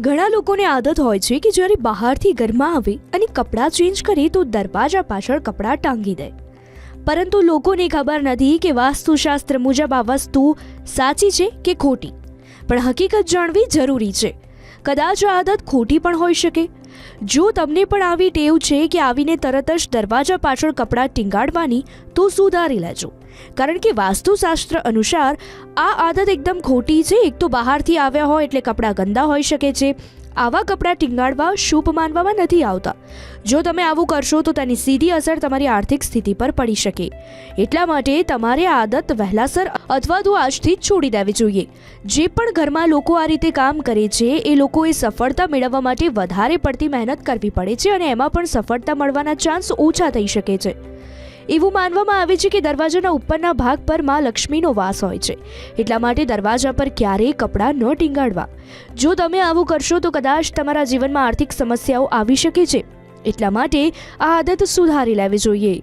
ઘણા લોકોને આદત હોય છે કે જ્યારે બહારથી ઘરમાં આવે અને કપડાં ચેન્જ કરે તો દરવાજા પાછળ કપડાં ટાંગી દે. પરંતુ લોકોને ખબર નથી કે વાસ્તુશાસ્ત્ર મુજબ આ વસ્તુ સાચી છે કે ખોટી. પણ હકીકત જાણવી જરૂરી છે. કદાચ આ આદત ખોટી પણ હોઈ શકે. જો તમને પણ આવી ટેવ છે કે આવીને તરત જ દરવાજા પાછળ કપડાં ટીંગાડવાની, તો સુધારી લેજો. કારણ કે વાસ્તુશાસ્ત્ર અનુસાર આ આદત એકદમ ખોટી છે. એક તો બહારથી આવ્યા હોય એટલે કપડાં ગંદા હોઈ શકે છે. આવા કપડાં ટીંગાડવા શુભ માનવામાં નથી આવતા. જો તમે આવું કરશો તો તેની સીધી અસર તમારી આર્થિક સ્થિતિ પર પડી શકે. એટલા માટે તમારે આદત વહેલાસર અથવા તો આજથી જ છોડી દેવી જોઈએ. જે પણ ઘરમાં લોકો આ રીતે કામ કરે છે, એ લોકોએ સફળતા મેળવવા માટે વધારે પડતી મહેનત કરવી પડે છે અને એમાં પણ સફળતા મળવાના ચાન્સ ઓછા થઈ શકે છે. એવું માનવામાં આવે છે કે દરવાજાના ઉપરના ભાગ પરમાં લક્ષ્મીનો વાસ હોય છે. એટલા માટે દરવાજા પર ક્યારેય કપડાં ન ટીંગાડવા. જો તમે આવું કરશો તો કદાચ તમારા જીવનમાં આર્થિક સમસ્યાઓ આવી શકે છે. એટલા માટે આ આદત સુધારી લેવી જોઈએ.